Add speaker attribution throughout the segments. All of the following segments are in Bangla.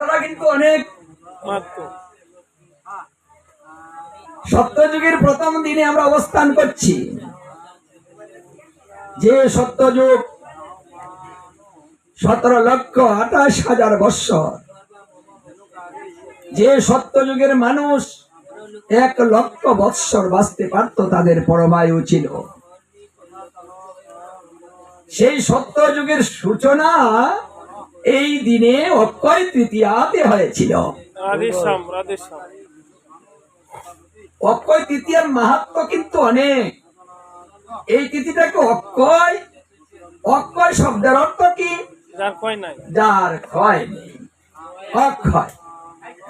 Speaker 1: তারা কিন্তু অনেক সত্যযুগের প্রথম দিনে আমরা অবস্থান করছি। যে সত্যযুগ সতেরো লক্ষ আঠাশ হাজার বৎসর। যে সত্যযুগের মানুষ এক লক্ষ বৎসর বাঁচতে পারত তাদের পরমায়ু ছিল। সেই সত্যযুগের সূচনা এই দিনে অক্ষয় তৃতীয়াতে হয়েছিল। অক্ষয় তৃতীয়ার মাহাত্ম কিন্তু অনেক। এই তিথিটাকে অক্ষয় অক্ষয় শব্দের অর্থ কি?
Speaker 2: যার
Speaker 1: যার ক্ষয় নেই। অক্ষয়।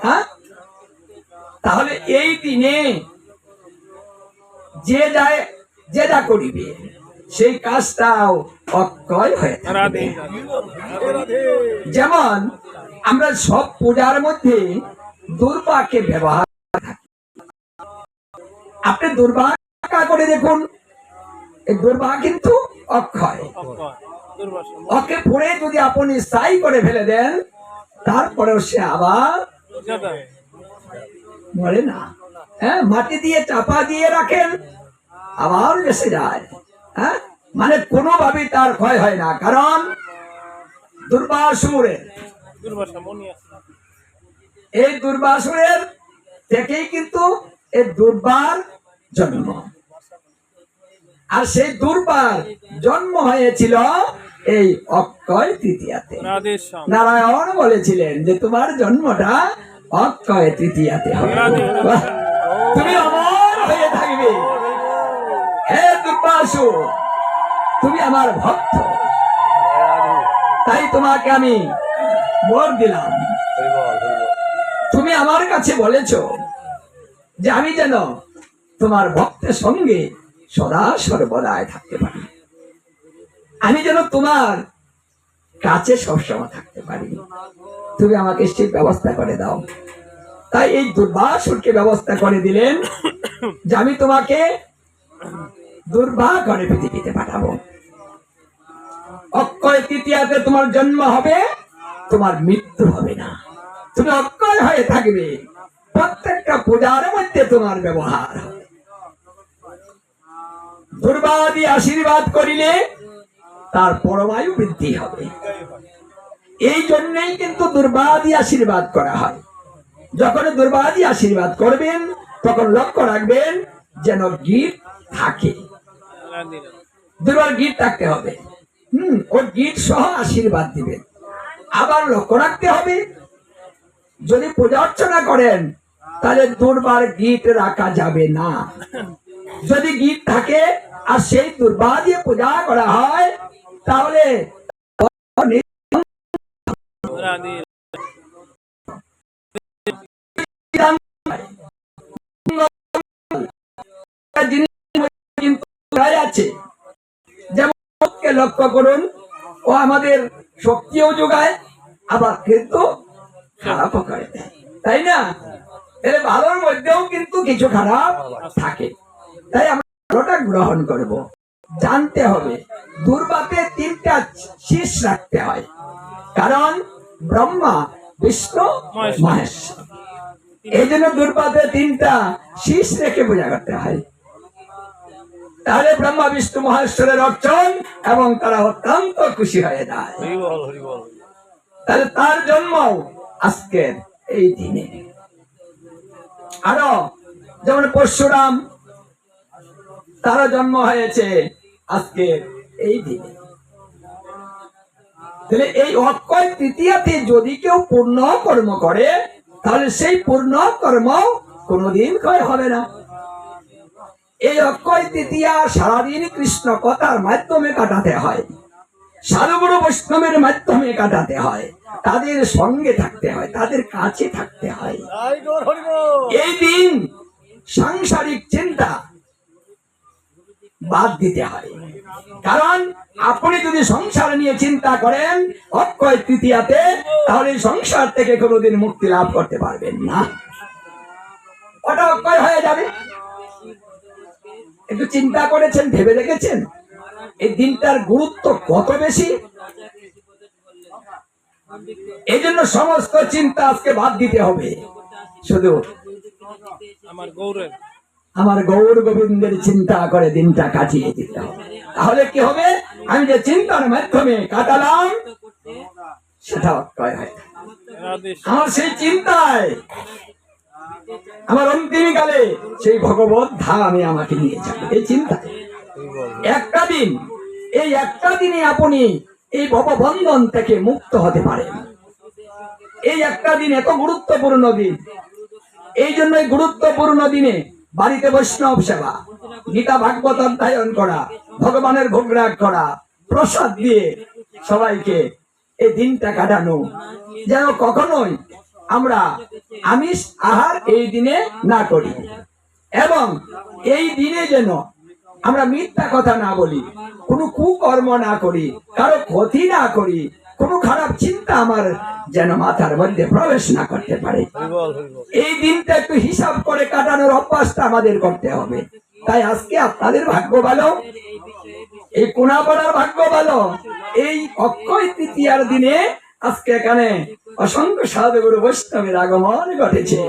Speaker 1: হ্যাঁ? তাহলে এই দিনে যে যায় যে যা করিবে সেই কাজটাও অক্ষয় হয়ে যেমন আমরা সব পূজার মধ্যে দুর্বাকে ব্যবহার। আপনি দুর্বা করে দেখুন। এই দুর্বা কিন্তু অক্ষয়। ওকে পড়ে যদি আপনি সাই করে ফেলে দেন তারপরেও সে আবার মরে না। হ্যাঁ মাটি দিয়ে চাপা দিয়ে রাখেন আবার এসে যায়। হ্যাঁ? মানে কোনোভাবেই তার ক্ষয় হয় না কারণ দুর্বাসুরের এই দুর্বাসুরের থেকেই কিন্তু এই দুর্বার জন্ম। আর সেই দুর্বার জন্ম হয়েছিল এই অক্ষয় তৃতীয়াতে। নারায়ণ বলেছিলেন যে তোমার জন্মটা অক্ষয় তৃতীয়াতে হবে। তুমি অমর হয়ে থাকবে। দুর্বাসু তুমি আমার ভক্ত। তাই তোমাকে আমি বর দিলাম। তুমি আমার কাছে বলেছ যে আমি যেন তোমার ভক্তের সঙ্গে সদা সর্বদায় থাকতে পারি। আমি যেন তোমার কাছে সবসময় থাকতে পারি। তুমি আমাকে সেই ব্যবস্থা করে দাও। তাই এই দুর্বাসুরকে ব্যবস্থা করে দিলেন যে আমি তোমাকে করে পৃথিবীতে পাঠাবো। অক্ষয় তৃতীয়াতে তোমার জন্ম হবে, তোমার মৃত্যু হবে না। তুমি অক্ষয় হয়ে থাকবে। প্রত্যেকটা পূজার মধ্যে তোমার ব্যবহার দুর্বাদি আশীর্বাদ করিলে তার পরমায়ু বৃদ্ধি হবে। এই জন্যই কিন্তু দুর্বাদি আশীর্বাদ করা হয়। যখন দুর্বাদি আশীর্বাদ করবেন, তখন লক্ষ্য রাখবেন, যেন গীত থাকে। দুর্বার গীত থাকতে হবে। হম ও গীত সহ আশীর্বাদ দিবেন আবার লক্ষ্য রাখতে হবে, যদি পূজা অর্চনা করেন, তাহলে দুর্বার গীত রাখা যাবে না। যদি গীত থাকে, আর সেই দুর্বা দিয়ে পূজা করা হয়, তাহলে জিনিস কিন্তু আছে? লক্ষ্য করুন, ও আমাদের শক্তিও যোগায়, আবার কিন্তু খারাপও করে। তাই না? এর ভালোর মধ্যেও কিন্তু কিছু খারাপ থাকে। তাই আমরা ভালোটা গ্রহণ করব। জানতে হবে, দুর্বাতে তিনটা শীষ রাখতে হয়। কারণ ব্রহ্মা, বিষ্ণু।
Speaker 2: মহেশ্বর
Speaker 1: এই জন্য দুর্বাতে তিনটা শীষ রেখে পূজা করতে হয়। তাহলে ব্রহ্মা বিষ্ণু মহেশ্বরের অর্চন এবং তারা অত্যন্ত খুশি হয়ে যায়। তাহলে তার জন্ম আজকের এই দিনে। আরও যেমন পরশুরাম তার জন্ম হয়েছে আজকের এই দিনে। তাহলে এই অক্ষয় তৃতীয়াতে যদি কেউ পূর্ণ কর্ম করে তাহলে সেই পূর্ণ কর্ম কোনোদিন ক্ষয় হবে না। এই অক্ষয় তৃতীয়া সারাদিন কৃষ্ণ কথার মাধ্যমে কাটাতে হয়। সাধুগুরু বৈষ্ণবের মাধ্যমে কাটাতে হয়। তাদের সঙ্গে থাকতে হয় তাদের কাছে থাকতে হয়। এই দিন সাংসারিক চিন্তা বাদ দিতে হয়। কারণ আপনি যদি সংসার নিয়ে চিন্তা করেন অক্ষয় তৃতীয়াতে তাহলে সংসার থেকে কোনোদিন মুক্তি লাভ করতে পারবেন না। ওটা অক্ষয় হয়ে যাবে? একটু চিন্তা করেছেন ভেবে দেখেছেন? এই দিনটার গুরুত্ব কত বেশি? এই জন্য সমস্ত চিন্তা আজকে বাদ দিতে হবে। শুধু
Speaker 2: আমার গৌরের।
Speaker 1: আমার গৌর গোবিন্দের চিন্তা করে দিনটা কাটিয়ে দিতে হবে। তাহলে কি হবে? আমি যে চিন্তার মাধ্যমে কাটালাম সেটা অক্ষয় হয়। আমার সেই চিন্তায় আমার অন্তিম কালে সেই ভগবত ধামে আমাকে নিয়ে যাবে। এই চিন্তা। একটা দিন, এই একটা দিনে আপনি এই ভববন্ধন থেকে মুক্ত হতে পারেন। এই একটা দিন এত গুরুত্বপূর্ণ দিন। এই জন্য গুরুত্বপূর্ণ দিনে বাড়িতে বৈষ্ণব সেবা, গীতা ভাগবত অধ্যয়ন করা, ভগবানের ভোগ রাগ করা, প্রসাদ দিয়ে সবাইকে এই দিনটা কাটানো। যেন কখনোই আমরা আমিষ আহার এই দিনে না করি। এবং এই দিনে যেন আমরা মিথ্যা কথা না বলি, কোনো কুকর্ম না করি, কারও ক্ষতি না করি, কোনো খারাপ চিন্তা আমার যেন মাথার মধ্যে প্রবেশ না করতে পারে। এই দিনটা একটু হিসাব করে কাটানোর অভ্যাসটা আমাদের করতে হবে। তাই আজকে আপনাদের ভাগ্য ভালো। এই কোনাপাড়ার ভাগ্য ভালো। এই অক্ষয় তৃতীয়ার দিনে আজকে এখানে অসংখ্য সাধুগুরু বৈষ্ণবের আগমন ঘটেছে।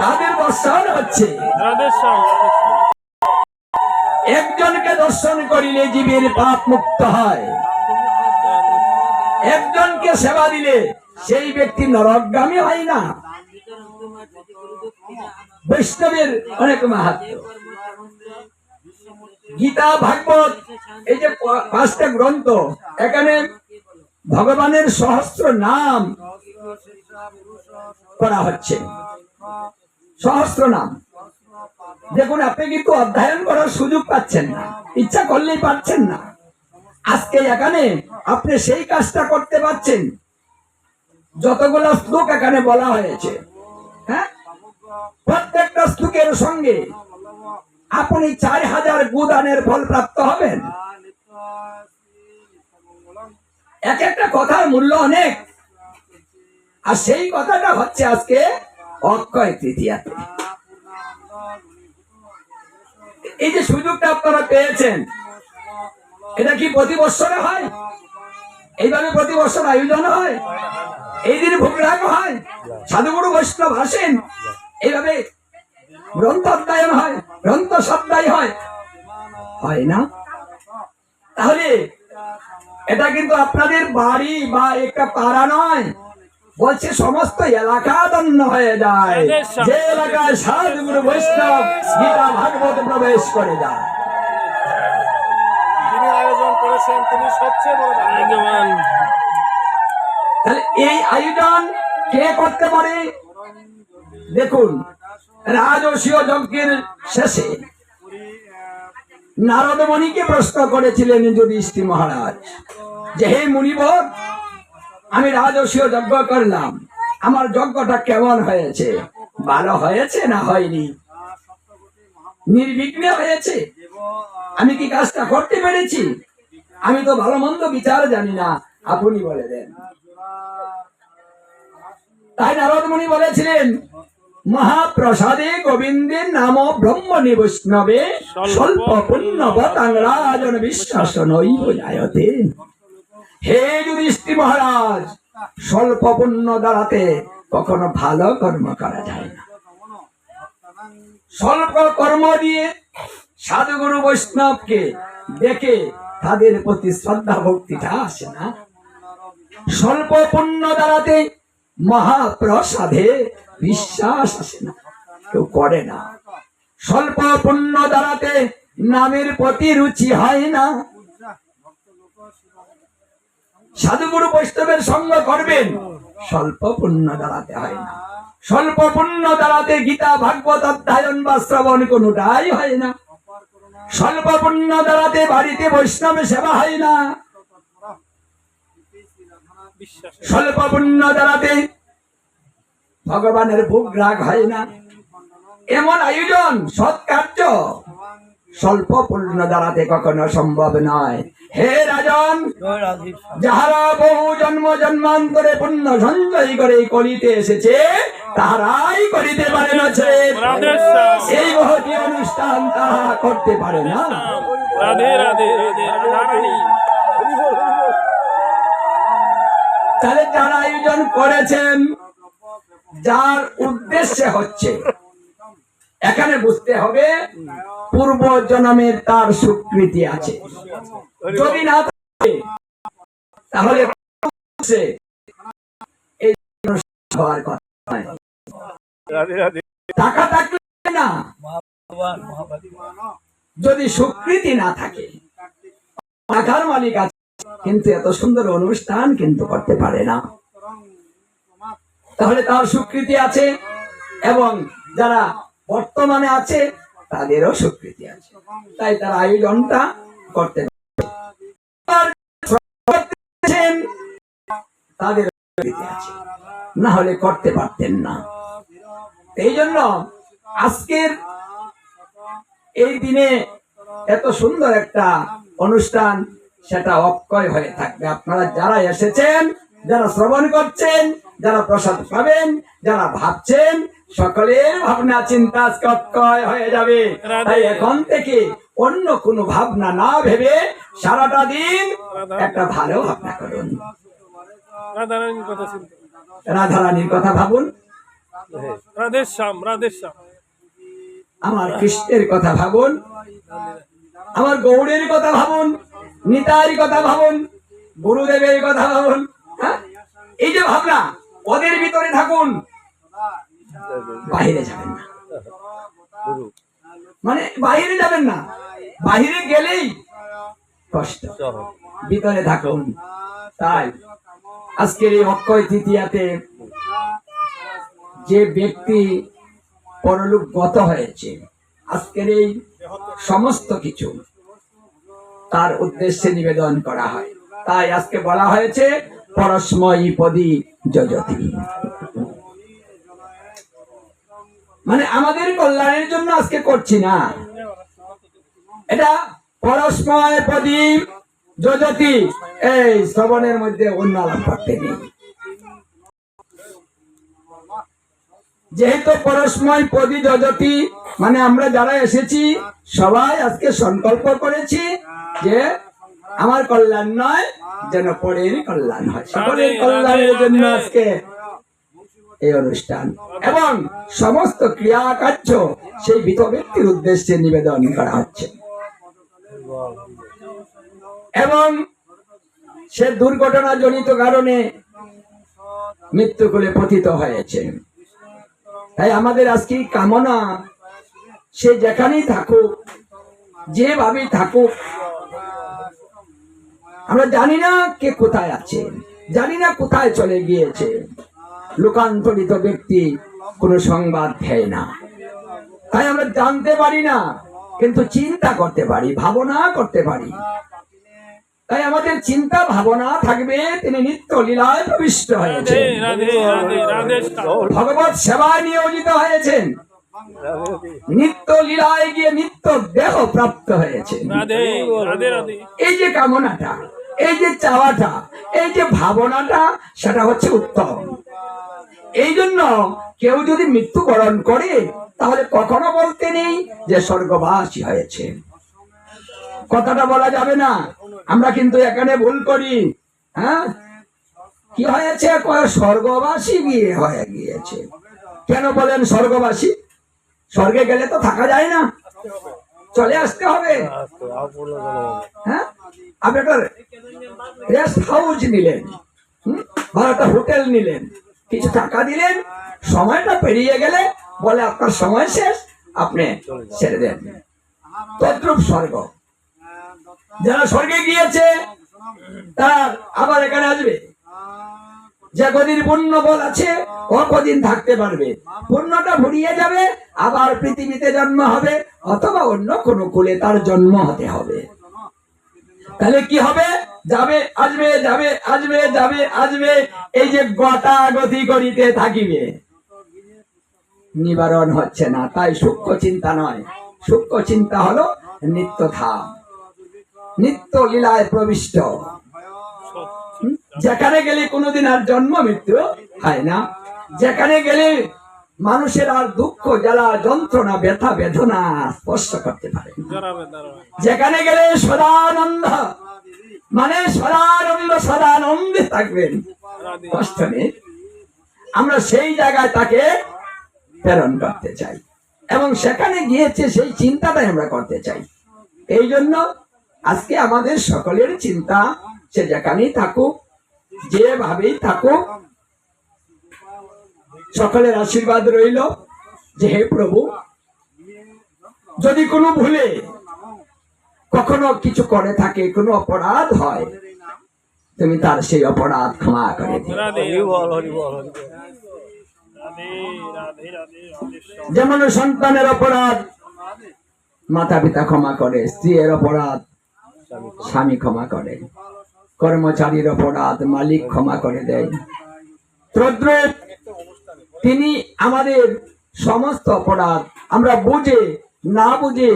Speaker 1: তাদের দর্শন হচ্ছে। একজনকে দর্শন করিলে জীবের পাপ মুক্ত হয়। একজনকে সেবা দিলে সেই ব্যক্তি নরকগামী হয় না। বৈষ্ণবের অনেক মাহাত্ম। গীতা, ভাগবত, এই যে পাঁচটা গ্রন্থ, এখানে ভগবানের সহস্র নাম করা হচ্ছে। সহস্র নাম। দেখুন, আপনি কিন্তু অধ্যয়ন করার সুযোগ পাচ্ছেন না। ইচ্ছা করলেই পাচ্ছেন না। আজকে এখানে আপনি সেই কাজটা করতে পারছেন যতগুলো শ্লোক এখানে বলা হয়েছে হ্যাঁ? প্রত্যেকটা শ্লোকের সঙ্গে আপনি চার হাজার গুদানের ফল প্রাপ্ত হবেন। এক একটা কথার মূল্য অনেক। আর সেই কথাটা হচ্ছে আজকে অক্ষয় তৃতীয়াতে। এই যে সুযোগটা আপনারা পেয়েছেন, এটা কি প্রতি বছরে হয়? এইভাবে প্রতি বছর আয়োজন হয়? এই দিন ভোগ হয়? সাধুগুরু বৈষ্ণব আসেন? এইভাবে গ্রন্থ অধ্যয়ন হয় গ্রন্থ সপ্তাহ হয়। হয় না? তাহলে এটা কিন্তু আপনাদের বাড়ি বা একটা পাড়া নয়। বলছে সমস্ত এলাকা দন্য হয়ে যায়। যে এলাকায় সাধুগুরু বৈষ্ণব গীতা ভাগবত প্রবেশ করে যায়।
Speaker 2: যিনি আয়োজন করেছেন তিনি সবচেয়ে বড় ভাগ্যবান।
Speaker 1: তাহলে এই আয়োজন কে করতে পারে? দেখুন রাজসীয় যজ্ঞের শেষে নারদ মণিকে প্রশ্ন করেছিলেন যুধিষ্ঠি মহারাজ যে, হে মুনিবর, আমি রাজসীয় যজ্ঞ করলাম। আমার যজ্ঞটা কেমন হয়েছে? ভালো হয়েছে না হয়নি? নির্বিঘ্নে হয়েছে? আমি কি কাজটা করতে পেরেছি? আমি তো ভালো মন্দ বিচার জানি না। আপনি বলে দেন। তাই নারদমণি বলেছিলেন মহাপ্রসাদে গোবিন্দের নাম ব্রহ্ম বৈষ্ণবে স্বল্প পুণ্যবতাংরাজন বিশ্বাস নৈব জায়তে হে যুধিষ্ঠি মহারাজ স্বল্প পুণ্য দ্বারাতে কখনো ভালো কর্ম করা যায় না। স্বল্প কর্ম দিয়ে সাধুগুরু বৈষ্ণবকে দেখে তাদের প্রতি শ্রদ্ধা ভক্তিটা আসে না। স্বল্প পুণ্য দ্বারাতে মহাপ্রসাদে বিশ্বাস আসে না, কেউ করে না। স্বল্প পুণ্য দ্বারাতে নামের প্রতি রুচি হয় না। সাধুগুরু বৈষ্ণবের সঙ্গ করবেন স্বল্প পুণ্য দাঁড়াতে হয় না। স্বল্প পুণ্য দাঁড়াতে গীতা, ভাগবত অধ্যয়ন বা শ্রবণ কোনোটাই হয় না। স্বল্প পুণ্য দাঁড়াতে বাড়িতে বৈষ্ণব সেবা হয় না। স্বল্প পুণ্য ভগবানের ভোগ রাগ হয় না। এমন আয়োজন সৎকার্য স্বল্প পুণ্য দাঁড়াতে কখনো সম্ভব নয়। হে রাজন যাহারা বহু জন্ম জন্মান্তরে পুণ্য সঞ্চয় করে করিতে এসেছে তাহারাই করিতে পারে না এই মহতি অনুষ্ঠান তাহা করতে পারে না।
Speaker 2: রাধে। রাধে রাধে রাধা রানী
Speaker 1: তাহলে যারা আয়োজন করেছেন। যার উদ্দেশ্যে হচ্ছে এখানে বুঝতে হবে পূর্ব জন্মের তার স্বীকৃতি আছে। যদি না থাকে তাহলে টাকা থাকলে না। যদি স্বীকৃতি না থাকে টাকার মালিক আছে। কিন্তু এত সুন্দর অনুষ্ঠান কিন্তু করতে পারে না। তাহলে তার স্বীকৃতি আছে এবং যারা বর্তমানে আছে, তাদেরও স্বীকৃতি আছে। তাই তার আয়োজনটা করতে তাদের না হলে করতে পারতেন না। এই জন্য আজকের এই দিনে এত সুন্দর একটা অনুষ্ঠান সেটা অক্ষয় হয়ে থাকবে। আপনারা যারা এসেছেন যারা শ্রবণ করছেন যারা প্রসাদ পাবেন যারা ভাবছেন সকলের ভাবনা চিন্তা অক্ষয় হয়ে যাবে। তাই এখন থেকে অন্য কোনো ভাবনা না ভেবে সারাটা দিন একটা ভালো ভাবনা করুন।
Speaker 2: রাধারানীর কথা
Speaker 1: ভাবুন। আমার কৃষ্ণের কথা ভাবুন। আমার গৌড়ের কথা ভাবুন। নিতার কথা ভাবুন, গুরুদেবের কথা ভাবুন হ্যাঁ? এই যে ভাবনা ওদের ভিতরে থাকুন, বাহিরে যাবেন না। মানে বাহিরে যাবেন না, বাহিরে গেলেই কষ্ট। ভিতরে থাকুন, তাই। আজকের এই অক্ষয় তৃতীয়াতে যে ব্যক্তি পরলোক গত হয়েছে, আজকের এই সমস্ত কিছু তার উদ্দেশ্যে নিবেদন করা হয়। তাই আজকে বলা হয়েছে পরস্ময়ী পদী যজতি। মানে আমাদের কল্যাণের জন্য আজকে করছি না। এটা পরস্ময় প্রদীপ যজতি। এই শ্রবণের মধ্যে অন্য আলাপ করতে নেই। যেহেতু পরস্ময় পদি যজতি মানে আমরা যারা এসেছি সবাই আজকে সংকল্প করেছি যে আমার কল্যাণ নয় যেন পরের কল্যাণ হয়। সকলের কল্যাণের জন্য আজকে এই অনুষ্ঠান। এবং সমস্ত ক্রিয়া কার্য সেই মৃত ব্যক্তির উদ্দেশ্যে নিবেদন করা হচ্ছে। এবং সে দুর্ঘটনা জনিত কারণে মৃত্যুকুলে পতিত হয়েছে। তাই আমাদের আজকে কামনা, সে যেখানেই থাকুক, যেভাবেই থাকুক, আমরা জানি না কে কোথায় আছে, জানি না কোথায় চলে গিয়েছে। লোকান্তরিত ব্যক্তি কোনো সংবাদ দেয় না। তাই আমরা জানতে পারি না, কিন্তু চিন্তা করতে পারি, ভাবনা করতে পারি। তাই আমাদের চিন্তা ভাবনা থাকবে তিনি নিত্য লীলায় প্রবিষ্ট হয়েছে ভগবত সেবায় নিয়োজিত হয়েছেন। নিত্য লীলায় গিয়ে নিত্য দেহ প্রাপ্ত হয়েছে এই যে কামনাটা এই যে চাওয়াটা এই যে ভাবনাটা সেটা হচ্ছে উত্তম। এই জন্য কেউ যদি মৃত্যুবরণ করে তাহলে কখনো বলতে নেই যে স্বর্গবাসী হয়েছে। কথাটা বলা যাবে না। আমরা কিন্তু এখানে ভুল করি। হ্যাঁ? কি হয়েছে? স্বর্গবাসী গিয়ে হয়ে গিয়েছে। কেন বলেন স্বর্গবাসী? স্বর্গে গেলে তো থাকা যায় না। চলে আসতে হবে। হ্যাঁ? আপনি রেস্ট হাউস নিলেন? বা একটা হোটেল নিলেন। কিছু টাকা দিলেন। সময়টা পেরিয়ে গেলে বলে, আপনার সময় শেষ। আপনি ছেড়ে দেন। তদ্রুপ স্বর্গ। যারা স্বর্গে গিয়েছে, তারা আবার এখানে আসবে। যে কদিন পুণ্য বল আছে কদিন থাকতে পারবে। পুণ্যটা ভরিয়ে যাবে, আবার পৃথিবীতে জন্ম হবে, অথবা অন্য কোনো কুলে তার জন্ম হতে হবে। তাহলে কি হবে? যাবে, আসবে যাবে আসবে যাবে, আসবে, এই যে গতাগতি করিতে থাকিবে। নিবারণ হচ্ছে না, তাই সূক্ষ্ম চিন্তা নয়। সূক্ষ্ম চিন্তা হলো নিত্য ধাম নিত্য লীলায় প্রবিষ্ট। যেখানে গেলে কোনোদিন আর জন্ম মৃত্যু হয় না। যেখানে গেলে মানুষের আর দুঃখ, জ্বালা, যন্ত্রণা, ব্যথা, বেদনা স্পর্শ করতে পারে যেখানে গেলে সদানন্দ মানে সদানন্দ, সদানন্দে থাকবেন। কষ্ট নেই। আমরা সেই জায়গায় তাকে প্রেরণ করতে চাই। এবং সেখানে গিয়েছে সেই চিন্তাটাই আমরা করতে চাই। এই জন্য আজকে আমাদের সকলের চিন্তা সে যেখানেই থাকুক যেভাবেই থাকুক সকলের আশীর্বাদ রইল যে হে প্রভু যদি কোনো ভুলে কখনো কিছু করে থাকে কোনো অপরাধ হয় তুমি তার সেই অপরাধ ক্ষমা করে যেমন সন্তানের অপরাধ মাতা পিতা ক্ষমা করে স্ত্রীর অপরাধ স্বামী ক্ষমা করে। কর্মচারীর অপরাধ মালিক ক্ষমা করে দেয়। তদ্রুপ তিনি আমাদের সমস্ত অপরাধ আমরা বুঝে না বুঝে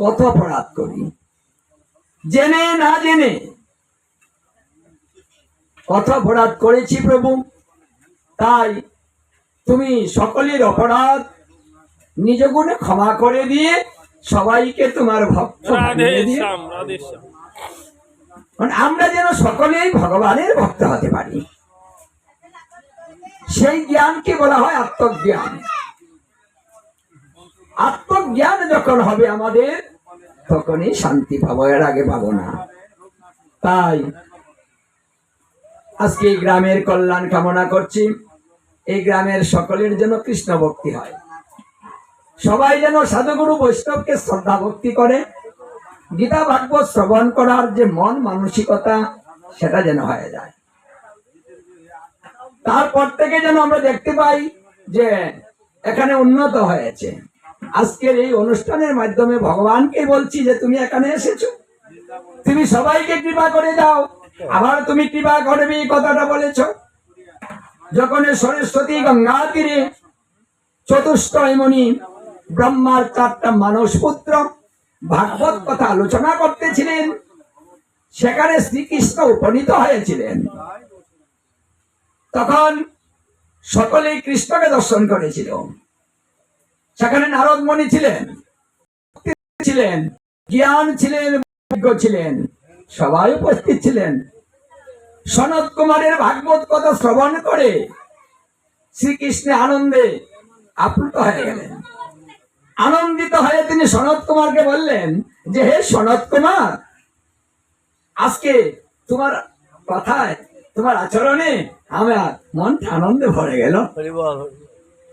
Speaker 1: কত অপরাধ করি। জেনে না জেনে কত অপরাধ করেছি প্রভু। তাই তুমি সকলের অপরাধ নিজ গুণে ক্ষমা করে দিয়ে সবাইকে তোমার ভক্ত দিয়ে
Speaker 2: শ্যাম রাধে শ্যাম
Speaker 1: মানে আমরা যেন সকলেই ভগবানের ভক্ত হতে পারি। সেই জ্ঞানকে বলা হয় আত্মজ্ঞান। আত্মজ্ঞান যখন হবে আমাদের, তখনই শান্তি পাবো, এর আগে পাবো না। তাই আজকে এই গ্রামের কল্যাণ কামনা করছি। এই গ্রামের সকলের জন্য কৃষ্ণ ভক্তি হয়। সবাই যেন সাধুগুরু বৈষ্ণবকে শ্রদ্ধা ভক্তি করে। গীতা ভাগবত শ্রবণ করার যে মন মানসিকতা, সেটা যেন হয়ে যায়। তারপর থেকে যেন আমরা দেখতে পাই যে এখানে উন্নত হয়েছে। আজকের এই অনুষ্ঠানের মাধ্যমে ভগবানকে বলছি যে, তুমি এখানে এসেছ। তুমি সবাইকে কৃপা করে দাও। আবার তুমি কৃপা করবে এই কথাটা বলেছ। যখন সরস্বতী গঙ্গা তীরে চতুষ্টয় মণি ব্রহ্মার চারটা মানস পুত্র ভাগবত কথা আলোচনা করতেছিলেন। সেখানে শ্রীকৃষ্ণ উপনীত হয়েছিলেন। তখন সকলেই কৃষ্ণকে দর্শন করেছিল। সেখানে নারদ মণি ছিলেন ছিলেন, জ্ঞান ছিলেন ছিলেন, সবাই উপস্থিত ছিলেন। সনত কুমারের ভাগবত কথা শ্রবণ করে শ্রীকৃষ্ণের আনন্দে আপ্লুত হয়ে গেলেন। আনন্দিত হয়ে তিনি সনত কুমারকে বললেন যে হে সনত কুমার আজকে তোমার কথায় তোমার আচরণে আমার মনটা আনন্দে ভরে গেল।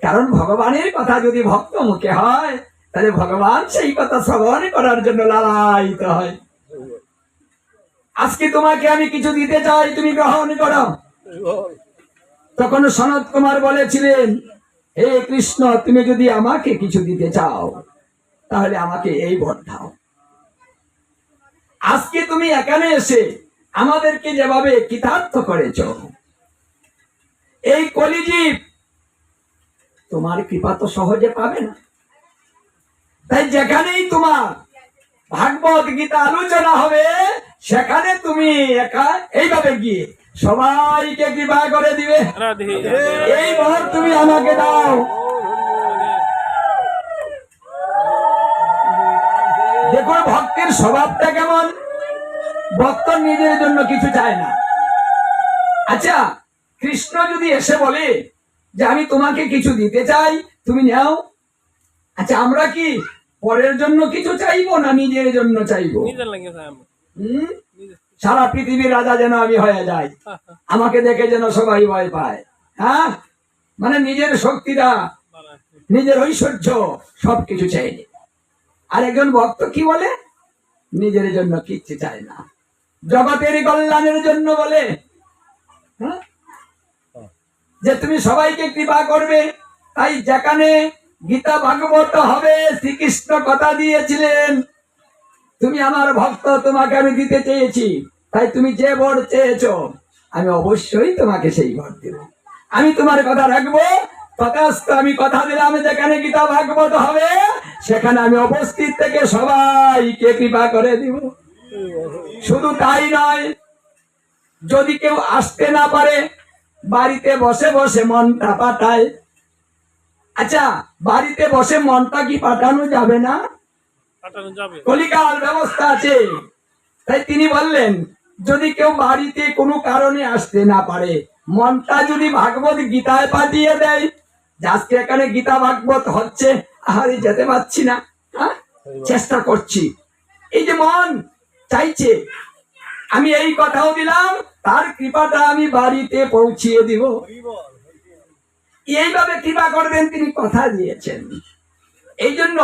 Speaker 1: কারণ ভগবানের কথা যদি ভক্ত মুখে হয় তাহলে ভগবান সেই কথা শ্রবণ করার জন্য লালায়িত হয়। আজকে তোমাকে আমি কিছু দিতে চাই তুমি গ্রহণ করো। তখন সনত কুমার বলেছিলেন হে কৃষ্ণ, তুমি যদি আমাকে কিছু দিতে চাও, তাহলে আমাকে এই বর দাও। আজকে তুমি এখানে এসে আমাদেরকে যেভাবে কৃতার্থ করেছ, এই কলিজীব তোমার কৃপা তো সহজে পাবে না। তাই যেখানেই তোমার ভাগবত গীতা আলোচনা হবে, সেখানে তুমি একা এইভাবে গিয়ে সবাইকে কৃপা করে দিবে। এই বর তুমি আমাকে দাও। দেখুন ভক্তের স্বভাবটা কেমন? ভক্ত নিজের জন্য কিছু চায় না। আচ্ছা কৃষ্ণ যদি এসে বলে যে আমি তোমাকে কিছু দিতে চাই তুমি নাও। আচ্ছা আমরা কি পরের জন্য কিছু চাইব না নিজের জন্য চাইব? হুম? সারা পৃথিবীর রাজা যেন আমি হয়ে যাই। আমাকে দেখে যেন সবাই ভয় পায়। হ্যাঁ? মানে নিজের শক্তিটা, নিজের ঐশ্বর্য সবকিছু চাইনি আর একজন ভক্ত কি বলে? নিজের জন্য কিচ্ছু চায় না। জগতের কল্যাণের জন্য বলে। হ্যাঁ? যে তুমি সবাইকে কৃপা করবে, তাই যেখানে গীতা ভাগবত হবে, শ্রীকৃষ্ণ কথা দিয়েছিলেন তুমি আমার ভক্ত, তোমাকে আমি দিতে চেয়েছি। তাই তুমি যে বর চেয়েছো, আমি অবশ্যই তোমাকে সেই বর দেব। আমি তোমার কথা রাখব আমি কথা দিলাম, যেখানে গীতা ভাগবত হবে, সেখানে আমি উপস্থিত থেকে সবাইকে কৃপা করে দিব। শুধু তাই নয়, যদি কেউ আসতে না পারে, বাড়িতে বসে বসে মনটা পাঠায় আচ্ছা বাড়িতে বসে মনটা কি পাঠানো যাবে না? কলিকাল ব্যবস্থা আছে। তাই তিনি বললেন যদি কেউ বাড়িতে কোনো কারণে আসতে না পারে মনটা যদি ভাগবত গীতায় পাঠিয়ে দেয় আজকে এখানে গীতা ভাগবত হচ্ছে আহারে যেতে পারছি না হ্যাঁ। চেষ্টা করছি। এই যে মন চাইছে আমি এই কথাও দিলাম তার কৃপাটা আমি বাড়িতে পৌঁছিয়ে দিব। এইভাবে কৃপা করবেন তিনি কথা দিয়েছেন। এই জন্য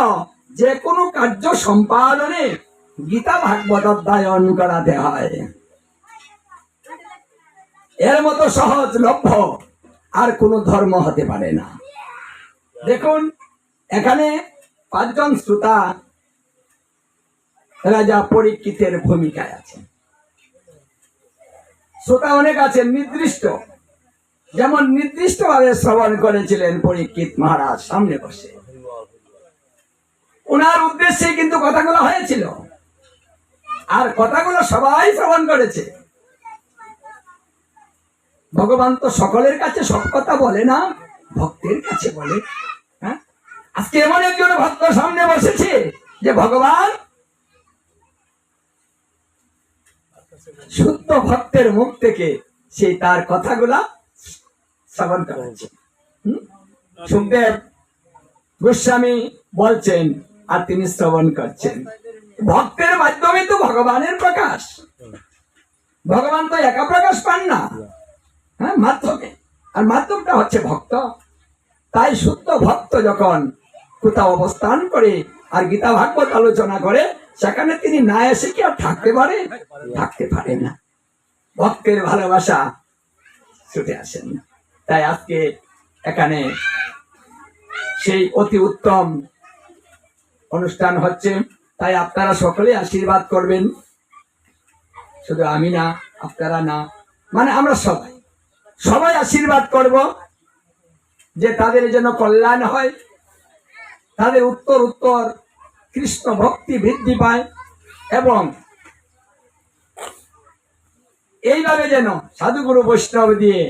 Speaker 1: যে কোনো কার্য সম্পাদনে গীতা ভাগবত অধ্যয়ন করাতে হয়। এর মতো সহজ, লভ্য আর কোন ধর্ম হতে পারে না। দেখুন, এখানে পাঁচজন শ্রোতা রাজা পরীক্ষিতের ভূমিকায় আছেন শ্রোতা অনেক আছে নির্দিষ্ট। যেমন নির্দিষ্ট ভাবে শ্রবণ করেছিলেন পরীক্ষিত মহারাজ, সামনে বসে। ওনার উদ্দেশ্যে কিন্তু কথাগুলো হয়েছিল। আর কথাগুলো সবাই শ্রবণ করেছে। ভগবান তো সকলের কাছে সব কথা বলে না, ভক্তের কাছে বলে। হ্যাঁ? আজকে এমন একজন ভক্ত সামনে বসেছে যে ভগবান শুদ্ধ ভক্তের মুখ থেকে সেই তার কথাগুলা শ্রবণ করেছে? সুখদেব গোস্বামী বলছেন আর তিনি শ্রবণ করছেন। ভক্তের মাধ্যমে তো ভগবানের প্রকাশ। ভগবান তো একা প্রকাশ পান না। হ্যাঁ মাধ্যমে। আর মাধ্যমটা হচ্ছে ভক্ত। তাই শুদ্ধ ভক্ত যখন কোথাও অবস্থান করে আর গীতা ভাগবত আলোচনা করে, সেখানে তিনি না এসে কি আর থাকতে পারে? থাকতে পারে না। ভক্তের ভালোবাসা ছুটে আসেন তাই আজকে এখানে সেই অতি উত্তম অনুষ্ঠান হচ্ছে, তাই আপনারা সকলে আশীর্বাদ করবেন। শুধু আমি না, আপনারা না মানে আমরা সবাই। সবাই আশীর্বাদ করব যে তাদের যেন কল্যাণ হয়, তাদের উত্তর উত্তর কৃষ্ণ ভক্তি বৃদ্ধি পায় এবং এইভাবে যেন সাধুগুরু বৈষ্ণব দিয়ে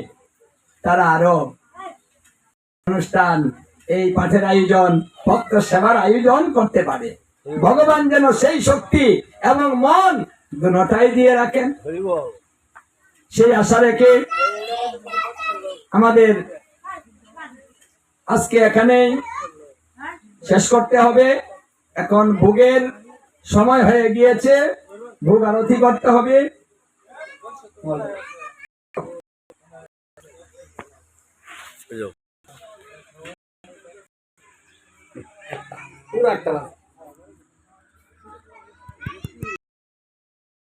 Speaker 1: তারা আরও অনুষ্ঠান এই পাঠের আয়োজন, ভক্ত সেবার আয়োজন করতে পারে। ভগবান যেন সেই শক্তি এবং মন দুটাই দিয়ে রাখেন। সেই আশা রেখে আমাদের আজকে এখানেই শেষ করতে হবে। এখন ভোগের সময় হয়ে গিয়েছে। ভোগ আরতি করতে হবে।
Speaker 3: যাও।
Speaker 1: পুরো একটা